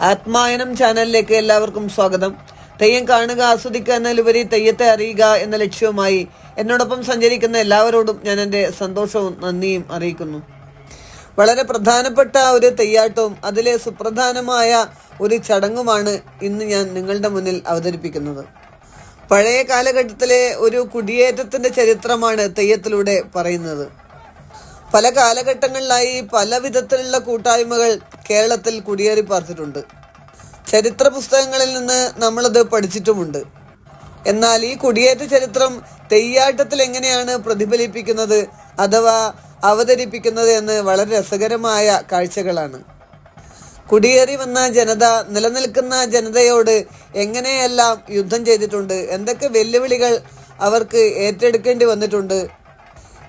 ആത്മായനം ചാനലിലേക്ക് എല്ലാവർക്കും സ്വാഗതം. തെയ്യം കാണുക ആസ്വദിക്കുക എന്നതിലുപരി തെയ്യത്തെ അറിയുക എന്ന ലക്ഷ്യവുമായി എന്നോടൊപ്പം സഞ്ചരിക്കുന്ന എല്ലാവരോടും ഞാൻ എന്റെ സന്തോഷവും നന്ദിയും അറിയിക്കുന്നു. വളരെ പ്രധാനപ്പെട്ട ഒരു തെയ്യാട്ടവും അതിലെ സുപ്രധാനമായ ഒരു ചടങ്ങുമാണ് ഇന്ന് ഞാൻ നിങ്ങളുടെ മുന്നിൽ അവതരിപ്പിക്കുന്നത്. പഴയ കാലഘട്ടത്തിലെ ഒരു കുടിയേറ്റത്തിന്റെ ചരിത്രമാണ് തെയ്യത്തിലൂടെ പറയുന്നത്. പല കാലഘട്ടങ്ങളിലായി പല വിധത്തിലുള്ള കൂട്ടായ്മകൾ കേരളത്തിൽ കുടിയേറി പാർത്തിട്ടുണ്ട്. ചരിത്ര പുസ്തകങ്ങളിൽ നിന്ന് നമ്മളത് പഠിച്ചിട്ടുമുണ്ട്. എന്നാൽ ഈ കുടിയേറ്റ ചരിത്രം തെയ്യാട്ടത്തിൽ എങ്ങനെയാണ് പ്രതിഫലിപ്പിക്കുന്നത് അഥവാ അവതരിപ്പിക്കുന്നത് എന്ന് വളരെ രസകരമായ കാഴ്ചകളാണ്. കുടിയേറി വന്ന ജനത നിലനിൽക്കുന്ന ജനതയോട് എങ്ങനെയെല്ലാം യുദ്ധം ചെയ്തിട്ടുണ്ട് എന്തൊക്കെ വെല്ലുവിളികൾ അവർക്ക് ഏറ്റെടുക്കേണ്ടി വന്നിട്ടുണ്ട്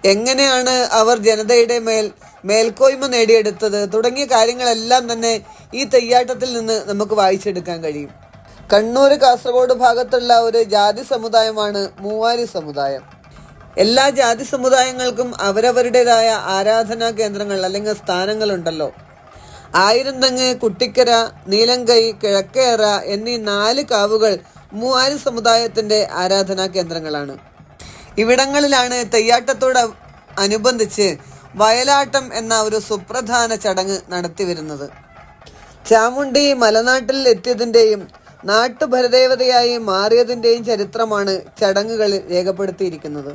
എങ്ങനെയാണ് അവർ ജനതയുടെ മേൽ മേൽക്കോയ്മ നേടിയെടുത്തത്? തുടങ്ങിയ കാര്യങ്ങളെല്ലാം തന്നെ ഈ തെയ്യാട്ടത്തിൽ നിന്ന് നമുക്ക് വായിച്ചെടുക്കാൻ കഴിയും. കണ്ണൂർ കാസർഗോഡ് ഭാഗത്തുള്ള ഒരു ജാതി സമുദായമാണ് മൂവാരി സമുദായം. എല്ലാ ജാതി സമുദായങ്ങൾക്കും അവരവരുടേതായ ആരാധനാ കേന്ദ്രങ്ങൾ അല്ലെങ്കിൽ സ്ഥാനങ്ങളുണ്ടല്ലോ ആയിരന്തങ്ങ് കുട്ടിക്കര നീലങ്കൈ കിഴക്കേറ എന്നീ നാല് കാവുകൾ മൂവാരി സമുദായത്തിന്റെ ആരാധനാ കേന്ദ്രങ്ങളാണ്. ഇവിടങ്ങളിലാണ് തെയ്യാട്ടത്തോട് അനുബന്ധിച്ച് വയലാട്ടം എന്ന ഒരു സുപ്രധാന ചടങ്ങ് നടത്തിവരുന്നത് ചാമുണ്ടി മലനാട്ടിൽ എത്തിയതിന്റെയും നാട്ടുഭരദേവതയായി മാറിയതിന്റെയും ചരിത്രമാണ് ചടങ്ങുകളിൽ രേഖപ്പെടുത്തിയിരിക്കുന്നത്.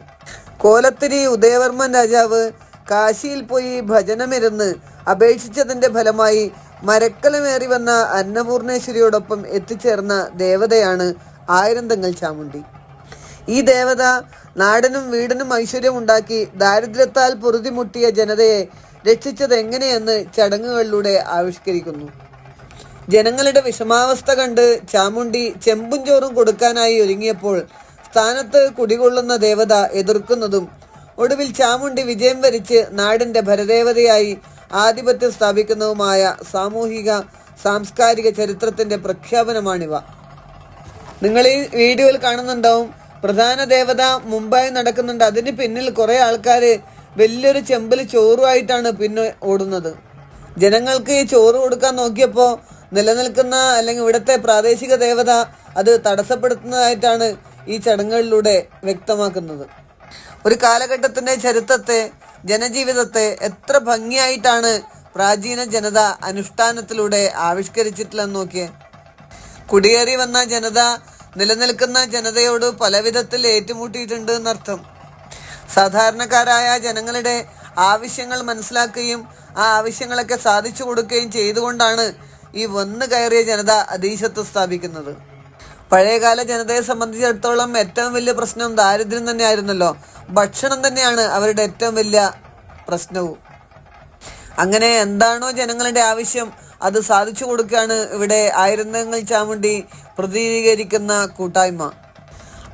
കോലത്തിരി ഉദയവർമ്മൻ രാജാവ് കാശിയിൽ പോയി ഭജനമിരുന്ന് അപേക്ഷിച്ചതിന്റെ ഫലമായി മരക്കലമേറി വന്ന അന്നപൂർണേശ്വരിയോടൊപ്പം എത്തിച്ചേർന്ന ദേവതയാണ് ആയിരന്തങ്ങൾ ചാമുണ്ടി ഈ ദേവത നാടനും വീടിനും ഐശ്വര്യം ഉണ്ടാക്കി ദാരിദ്ര്യത്താൽ പൊറുതിമുട്ടിയ ജനതയെ രക്ഷിച്ചത് എങ്ങനെയെന്ന് ചടങ്ങുകളിലൂടെ ആവിഷ്കരിക്കുന്നു. ജനങ്ങളുടെ വിഷമാവസ്ഥ കണ്ട് ചാമുണ്ടി ചെമ്പും ചോറും കൊടുക്കാനായി ഒരുങ്ങിയപ്പോൾ സ്ഥാനത്ത് കുടികൊള്ളുന്ന ദേവത എതിർക്കുന്നതും ഒടുവിൽ ചാമുണ്ടി വിജയം വരിച്ച് നാടിന്റെ ഭരദേവതയായി ആധിപത്യം സ്ഥാപിക്കുന്നതുമായ സാമൂഹിക സാംസ്കാരിക ചരിത്രത്തിന്റെ പ്രഖ്യാപനമാണിവ. നിങ്ങൾ ഈ വീഡിയോയിൽ കാണുന്നുണ്ടാവും പ്രധാന ദേവത മുംബൈ നടക്കുന്നുണ്ട്. അതിന് പിന്നിൽ കുറെ ആൾക്കാർ വലിയൊരു ചെമ്പിൽ ചോറുമായിട്ടാണ് പിന്നെ ഓടുന്നത്. ജനങ്ങൾക്ക് ഈ ചോറ് കൊടുക്കാൻ നോക്കിയപ്പോൾ നിലനിൽക്കുന്ന അല്ലെങ്കിൽ ഇവിടുത്തെ പ്രാദേശിക ദേവത അത് തടസ്സപ്പെടുത്തുന്നതായിട്ടാണ് ഈ ചടങ്ങുകളിലൂടെ വ്യക്തമാക്കുന്നത്. ഒരു കാലഘട്ടത്തിന്റെ ചരിത്രത്തെ ജനജീവിതത്തെ എത്ര ഭംഗിയായിട്ടാണ് പ്രാചീന ജനത അനുഷ്ഠാനത്തിലൂടെ ആവിഷ്കരിച്ചിട്ടില്ലെന്ന് നോക്കിയേ. കുടിയേറി വന്ന ജനത നിലനിൽക്കുന്ന ജനതയോട് പലവിധത്തിൽ ഏറ്റുമുട്ടിയിട്ടുണ്ട് എന്നർത്ഥം. സാധാരണക്കാരായ ജനങ്ങളുടെ ആവശ്യങ്ങൾ മനസ്സിലാക്കുകയും ആ ആവശ്യങ്ങളൊക്കെ സാധിച്ചു കൊടുക്കുകയും ചെയ്തുകൊണ്ടാണ് ഈ വന്നു കയറിയ ജനത അതീശത്ത് സ്ഥാപിക്കുന്നത്. പഴയകാല ജനതയെ സംബന്ധിച്ചിടത്തോളം ഏറ്റവും വലിയ പ്രശ്നം ദാരിദ്ര്യം തന്നെയായിരുന്നല്ലോ. ഭക്ഷണം തന്നെയാണ് അവരുടെ ഏറ്റവും വലിയ പ്രശ്നവും. അങ്ങനെ എന്താണോ ജനങ്ങളുടെ ആവശ്യം അത് സാധിച്ചു കൊടുക്കുകയാണ് ഇവിടെ ആയിരുന്നങ്ങൾ ചാമുണ്ടി പ്രതിനിധീകരിക്കുന്ന കൂട്ടായ്മ.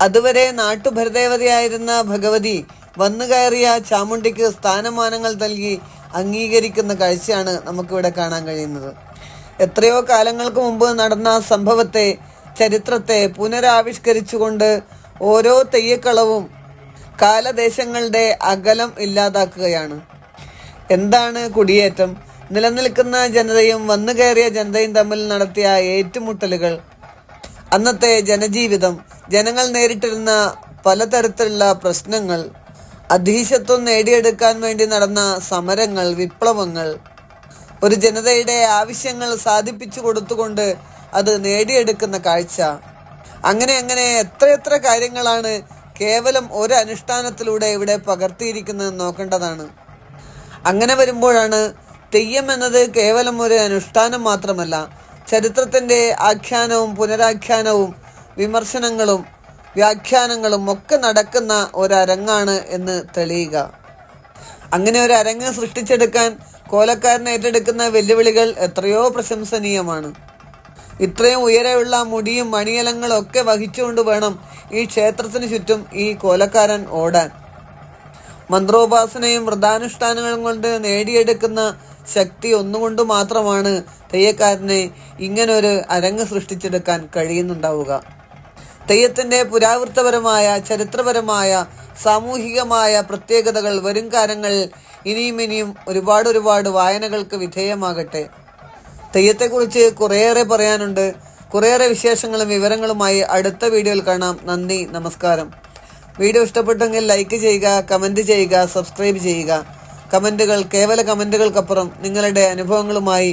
അതുവരെ നാട്ടുഭരദേവതയായിരുന്ന ഭഗവതി വന്നു കയറിയ ചാമുണ്ടിക്ക് സ്ഥാനമാനങ്ങൾ നൽകി അംഗീകരിക്കുന്ന കാഴ്ചയാണ് നമുക്കിവിടെ കാണാൻ കഴിയുന്നത്. എത്രയോ കാലങ്ങൾക്ക് മുമ്പ് നടന്ന സംഭവത്തെ ചരിത്രത്തെ പുനരാവിഷ്കരിച്ചുകൊണ്ട് ഓരോ തെയ്യക്കളവും കാലദേശങ്ങളുടെ അകലം ഇല്ലാതാക്കുകയാണ്. എന്താണ് കുടിയേറ്റം? നിലനിൽക്കുന്ന ജനതയും വന്നു കയറിയ ജനതയും തമ്മിൽ നടത്തിയ ഏറ്റുമുട്ടലുകൾ. അന്നത്തെ ജനജീവിതം ജനങ്ങൾ നേരിട്ടിരുന്ന പലതരത്തിലുള്ള പ്രശ്നങ്ങൾ അധീശത്വം നേടിയെടുക്കാൻ വേണ്ടി നടന്ന സമരങ്ങൾ വിപ്ലവങ്ങൾ ഒരു ജനതയുടെ ആവശ്യങ്ങൾ സാധിപ്പിച്ചു കൊടുത്തുകൊണ്ട് അത് നേടിയെടുക്കുന്ന കാഴ്ച. അങ്ങനെ അങ്ങനെ എത്രയെത്ര കാര്യങ്ങളാണ് കേവലം ഒരു അനുഷ്ഠാനത്തിലൂടെ ഇവിടെ പകർത്തിയിരിക്കുന്നത് നോക്കേണ്ടതാണ്. അങ്ങനെ വരുമ്പോഴാണ് തെയ്യം എന്നത് കേവലം ഒരു അനുഷ്ഠാനം മാത്രമല്ല. ചരിത്രത്തിന്റെ ആഖ്യാനവും പുനരാഖ്യാനവും വിമർശനങ്ങളും വ്യാഖ്യാനങ്ങളും ഒക്കെ നടക്കുന്ന ഒരരങ്ങാണ് എന്ന് തെളിയുക. അങ്ങനെ ഒരു അരങ്ങ് സൃഷ്ടിച്ചെടുക്കാൻ കോലക്കാരൻ ഏറ്റെടുക്കുന്ന വെല്ലുവിളികൾ എത്രയോ പ്രശംസനീയമാണ്. ഇത്രയും ഉയരെയുള്ള മുടിയും മണിയലങ്ങളും ഒക്കെ വഹിച്ചുകൊണ്ട് വേണം ഈ ക്ഷേത്രത്തിന് ചുറ്റും ഈ കോലക്കാരൻ ഓടാൻ. മന്ത്രോപാസനയും വ്രതാനുഷ്ഠാനങ്ങളും കൊണ്ട് നേടിയെടുക്കുന്ന ശക്തി ഒന്നുകൊണ്ട് മാത്രമാണ് തെയ്യക്കാരനെ ഇങ്ങനൊരു അരങ്ങ് സൃഷ്ടിച്ചെടുക്കാൻ കഴിയുന്നുണ്ടാവുക. തെയ്യത്തിന്റെ പുരാവൃത്തപരമായ ചരിത്രപരമായ സാമൂഹികമായ പ്രത്യേകതകൾ വരും കാലങ്ങളിൽ ഇനിയും ഇനിയും ഒരുപാട് ഒരുപാട് വായനകൾക്ക് വിധേയമാകട്ടെ. തെയ്യത്തെക്കുറിച്ച് കുറേയേറെ പറയാനുണ്ട്. കുറേയേറെ വിശേഷങ്ങളും വിവരങ്ങളുമായി അടുത്ത വീഡിയോയിൽ കാണാം. നന്ദി നമസ്കാരം. വീഡിയോ ഇഷ്ടപ്പെട്ടെങ്കിൽ ലൈക്ക് ചെയ്യുക കമന്റ് ചെയ്യുക സബ്സ്ക്രൈബ് ചെയ്യുക. കമന്റുകൾ കേവല കമന്റുകൾക്കപ്പുറം നിങ്ങളുടെ അനുഭവങ്ങളുമായി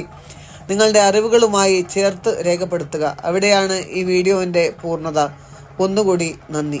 നിങ്ങളുടെ അറിവുകളുമായി ചേർത്ത് രേഖപ്പെടുത്തുക. അവിടെയാണ് ഈ വീഡിയോവിന്റെ പൂർണത. ഒന്നുകൂടി നന്ദി.